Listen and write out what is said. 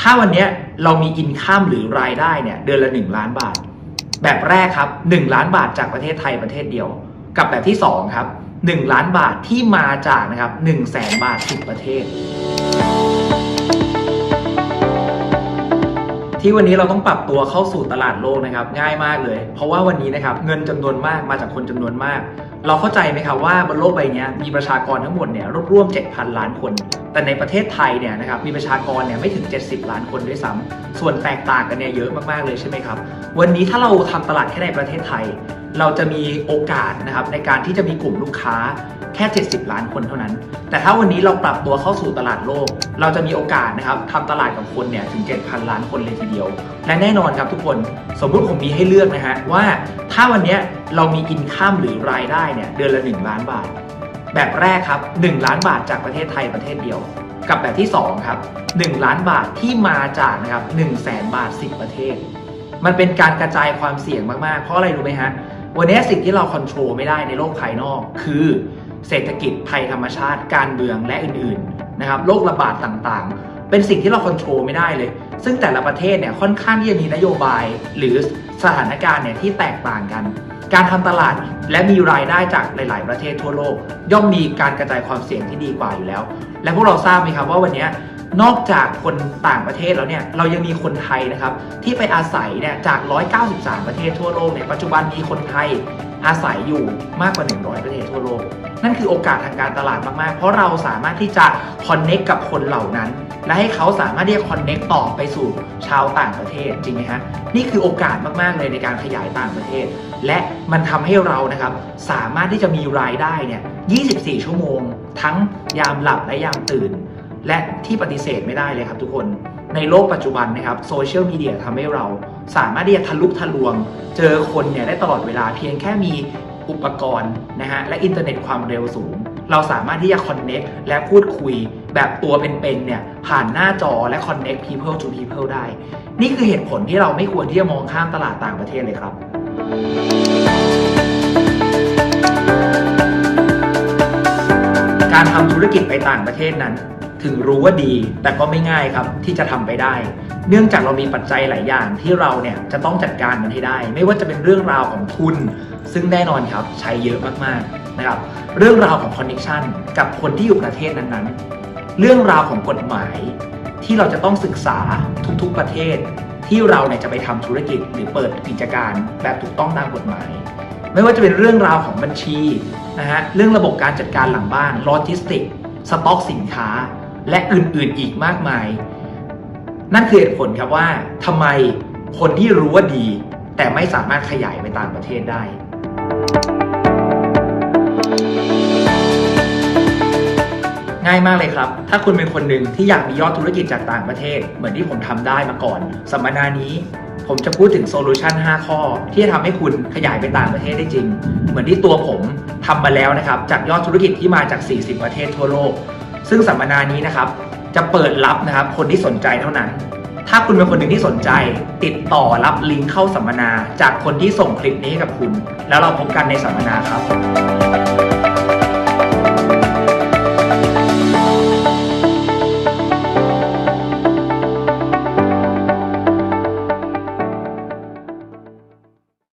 ถ้าวันนี้เรามีอินข้ามหรือรายได้เนี่ยเดือนละ 1 ล้านบาท แบบแรกครับ 1 ล้านบาทจากประเทศไทยประเทศเดียว กับแบบที่ 2 ครับ 1 ล้านบาทที่มาจากนะครับ1 0 0 0 0แสนบาททุกประเทศ ที่วันนี้เราต้องปรับตัวเข้าสู่ตลาดโลกนะครับ ง่ายมากเลย เพราะว่าวันนี้นะครับเงินจำนวนมากมาจากคนจำนวนมาก เราเข้าใจไหมครับว่าบนโลกใบนี้มีประชากรทั้งหมดเนี่ยร่วมๆ7,000 ล้านคน แต่ในประเทศไทยเนี่ยนะครับมีประชากรเนี่ยไม่ถึง 70 ล้านคนด้วยซ้ำส่วนแตกต่างกันเนี่ยเยอะมากๆเลยใช่ไหมครับวันนี้ถ้าเราทำตลาดแค่ในประเทศไทย เราจะมีโอกาสนะครับในการที่จะมีกลุ่มลูกค้า ค่ 70 ล้านคนเท่านั้น แต่ถ้าวันนี้เราปรับตัวเข้าสู่ตลาดโลก เราจะมีโอกาสนะครับทำตลาดกับคนเนี่ยถึง 7,000 ล้านคนเลยทีเดียว และแน่นอนครับทุกคนสมมุติผมมีให้เลือกนะฮะว่าถ้าวันนี้เรามีอินข้ามหรือรายได้เนี่ยเดือนละ 1 ล้านบาท แบบแรกครับ 1 ล้านบาทจากประเทศไทยประเทศเดียว กับแบบที่2ครับ1ล้านบาทที่มาจากนะครับ1 0 0 0 0แสนบาท 10 ประเทศ มันเป็นการกระจายความเสี่ยงมากๆ เพราะอะไรรู้ไหมฮะวันนี้สิ่งที่เราควบคุมไม่ได้ในโลกภายนอก คือ เศรษฐกิจภัยธรรมชาติ การเมืองและอื่นๆนะครับโรคระบาดต่างๆ เป็นสิ่งที่เราควบคุมไม่ได้เลย ซึ่งแต่ละประเทศเนี่ยค่อนข้างที่จะมีนโยบาย หรือสถานการณ์เนี่ยที่แตกต่างกัน การทำตลาดและมีรายได้จากหลาย ๆ ประเทศทั่วโลก ย่อมมีการกระจายความเสี่ยงที่ดีกว่าอยู่แล้ว และพวกเราทราบไหมครับว่าวันนี้นอกจากคนต่างประเทศแล้วเนี่ยเรายังมีคนไทยนะครับที่ไปอาศัยเนี่ยจาก 193 ประเทศทั่วโลกเนี่ยปัจจุบันมีคนไทยอาศัยอยู่มากกว่า 100 ประเทศทั่วโลก นั่นคือโอกาสทางการตลาดมากๆ เพราะเราสามารถที่จะคอนเน็กกับคนเหล่านั้น และให้เขาสามารถที่จะคอนเน็กต่อไปสู่ชาวต่างประเทศจริงไหมฮะนี่คือโอกาสมากๆเลยในการขยายต่างประเทศ และมันทำให้เรานะครับสามารถที่จะมีรายได้เนี่ย24 ชั่วโมง ทั้งยามหลับและยามตื่น และที่ปฏิเสธไม่ได้เลยครับทุกคนในโลกปัจจุบันนะครับโซเชียลมีเดียทำให้เราสามารถที่จะทะลุทะลวง เจอคนเนี่ยได้ตลอดเวลาเพียงแค่มี อุปกรณ์นะฮะและอินเทอร์เน็ตความเร็วสูง เราสามารถที่จะคอนเน็กและพูดคุยแบบตัวเป็นๆเนี่ยผ่านหน้าจอและ connect people to people ได้ นี่คือเหตุผลที่เราไม่ควรที่จะมองข้ามตลาดต่างประเทศเลยครับ การทำธุรกิจไปต่างประเทศนั้น ถึงรู้ว่าดี แต่ก็ไม่ง่ายครับที่จะทำไปได้ เนื่องจากเรามีปัจจัยหลายอย่างที่เราเนี่ยจะต้องจัดการมันให้ได้ ไม่ว่าจะเป็นเรื่องราวของทุน ซึ่งแน่นอนครับใช้เยอะมากๆนะครับเรื่องราวของคอนเน c ชันกับคนที่อยู่ประเทศนั้นๆ เรื่องราวของกฎหมาย ที่เราจะต้องศึกษาทุกๆประเทศ ที่เราเนี่ยจะไปทำธุรกิจหรือเปิดกิจการแบบถูกต้องตามกฎหมาย ไม่ว่าจะเป็นเรื่องราวของบัญชีนะฮะเรื่องระบบการจัดการหลังบ้านโลจิสติกสต็อกสินค้า และอื่นๆอีกมากมาย นั่นคือเหตุผลครับว่าทำไมคนที่รู้ว่าดี แต่ไม่สามารถขยายไปต่างประเทศได้ ง่ายมากเลยครับ ถ้าคุณเป็นคนหนึ่งที่อยากมียอดธุรกิจจากต่างประเทศ เหมือนที่ผมทำได้มาก่อน สัมมนานี้ผมจะพูดถึงโซลูชัน5 ข้อ ที่จะทำให้คุณขยายไปต่างประเทศได้จริง เหมือนที่ตัวผมทำมาแล้วนะครับ จากยอดธุรกิจที่มาจาก 40 ประเทศทั่วโลก ซึ่งสัมมนานี้นะครับ จะเปิดรับนะครับคนที่สนใจเท่านั้น ถ้าคุณเป็นคนหนึ่งที่สนใจ ติดต่อรับลิงก์เข้าสัมมนา จากคนที่ส่งคลิปนี้ให้กับคุณ แล้วเราพบกันในสัมมนาครับ